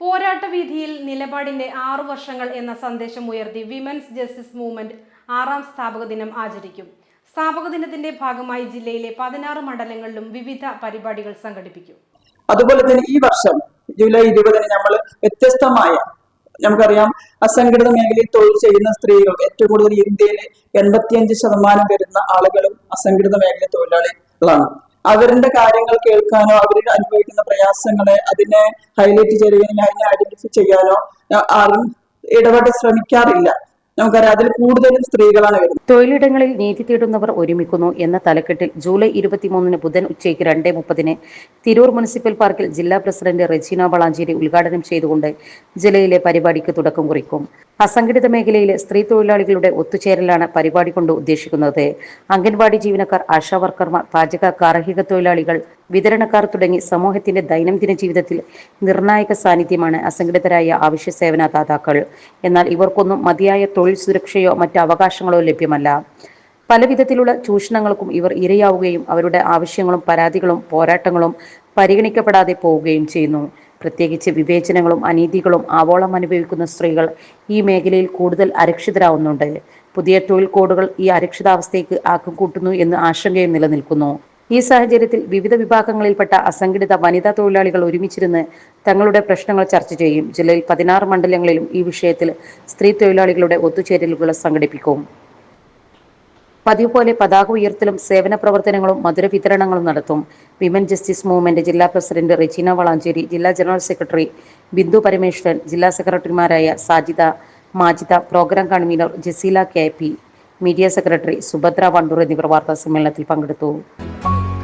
പോരാട്ട വീതിയിൽ നിലപാടിന്റെ ആറു വർഷങ്ങൾ എന്ന സന്ദേശം ഉയർത്തി വിമൻസ് ജസ്റ്റിസ് മൂവ്മെന്റ് ആറാം സ്ഥാപക ദിനം ആചരിക്കും. സ്ഥാപക ദിനത്തിന്റെ ഭാഗമായി ജില്ലയിലെ പതിനാറ് മണ്ഡലങ്ങളിലും വിവിധ പരിപാടികൾ സംഘടിപ്പിക്കും. അതുപോലെ തന്നെ ഈ വർഷം ജൂലൈ ഇരുപതിന് നമ്മൾ വ്യത്യസ്തമായ നമുക്കറിയാം അസംഘടിത മേഖലയിൽ തൊഴിൽ ചെയ്യുന്ന സ്ത്രീകൾ ഏറ്റവും കൂടുതൽ ഇന്ത്യയിലെ എൺപത്തിയഞ്ച് ശതമാനം വരുന്ന ആളുകളും അസംഘടിത മേഖല തൊഴിലാളികളാണ്. അവരുടെ കാര്യങ്ങൾ കേൾക്കാനോ അവർ അനുഭവിക്കുന്ന പ്രയാസങ്ങളെ അതിനെ ഹൈലൈറ്റ് ചെയ്യുകയോ അതിനെ ഐഡന്റിഫൈ ചെയ്യാനോ ആരും ഇടപെട്ട് ശ്രമിക്കാറില്ല. നമുക്കറിയാം അതിൽ സ്ത്രീകളാണ് വരുന്നത്. തൊഴിലിടങ്ങളിൽ നീതി തേടുന്നവർ ഒരുമിക്കുന്നു എന്ന തലക്കെട്ടിൽ ജൂലൈ ഇരുപത്തിമൂന്നിന് ബുധൻ ഉച്ചയ്ക്ക് രണ്ട് മുപ്പതിന് തിരൂർ മുനിസിപ്പൽ പാർക്കിൽ ജില്ലാ പ്രസിഡന്റ് റെജീന വളാഞ്ചേരി ഉദ്ഘാടനം ചെയ്തുകൊണ്ട് ജില്ലയിലെ പരിപാടിക്ക് തുടക്കം കുറിക്കും. അസംഘടിത മേഖലയിലെ സ്ത്രീ തൊഴിലാളികളുടെ ഒത്തുചേരലാണ് പരിപാടി കൊണ്ട് ഉദ്ദേശിക്കുന്നത്. അംഗൻവാടി ജീവനക്കാർ ആശാ വർക്കർമാർ പാചക ഗാർഹിക തൊഴിലാളികൾ വിതരണക്കാർ തുടങ്ങി സമൂഹത്തിന്റെ ദൈനംദിന ജീവിതത്തിൽ നിർണായക സാന്നിധ്യമാണ് അസംഘടിതരായ ആവശ്യ സേവന ദാതാക്കൾ. എന്നാൽ ഇവർക്കൊന്നും മതിയായ തൊഴിൽ സുരക്ഷയോ മറ്റ് അവകാശങ്ങളോ ലഭ്യമല്ല. പലവിധത്തിലുള്ള ചൂഷണങ്ങൾക്കും ഇവർ ഇരയാവുകയും അവരുടെ ആവശ്യങ്ങളും പരാതികളും പോരാട്ടങ്ങളും പരിഗണിക്കപ്പെടാതെ പോവുകയും ചെയ്യുന്നു. പ്രത്യേകിച്ച് വിവേചനങ്ങളും അനീതികളും ആവോളം അനുഭവിക്കുന്ന സ്ത്രീകൾ ഈ മേഖലയിൽ കൂടുതൽ അരക്ഷിതരാവുന്നുണ്ട്. പുതിയ തൊഴിൽ കോഡുകൾ ഈ അരക്ഷിതാവസ്ഥയ്ക്ക് ആക്കം കൂട്ടുന്നു എന്ന് ആശങ്കയും നിലനിൽക്കുന്നു. ഈ സാഹചര്യത്തിൽ വിവിധ വിഭാഗങ്ങളിൽപ്പെട്ട അസംഘടിത വനിതാ തൊഴിലാളികൾ ഒരുമിച്ചിരുന്ന് തങ്ങളുടെ പ്രശ്നങ്ങൾ ചർച്ച ചെയ്യും. ജില്ലയിൽ പതിനാറ് മണ്ഡലങ്ങളിലും ഈ വിഷയത്തിൽ സ്ത്രീ തൊഴിലാളികളുടെ ഒത്തുചേരലുകൾ സംഘടിപ്പിക്കും. പതിവ് പോലെ പതാക ഉയർത്തലും സേവന പ്രവർത്തനങ്ങളും മധുര വിതരണങ്ങളും നടത്തും. വിമൻ ജസ്റ്റിസ് മൂവ്മെന്റ് ജില്ലാ പ്രസിഡന്റ് റെജീന വളാഞ്ചേരി ജില്ലാ ജനറൽ സെക്രട്ടറി ബിന്ദു പരമേശ്വരൻ ജില്ലാ സെക്രട്ടറിമാരായ Sajida Majida programme convener Jaseela K P media secretary Subhadra Wandoor എന്നിവർ വാർത്താ സമ്മേളനത്തിൽ പങ്കെടുത്തു.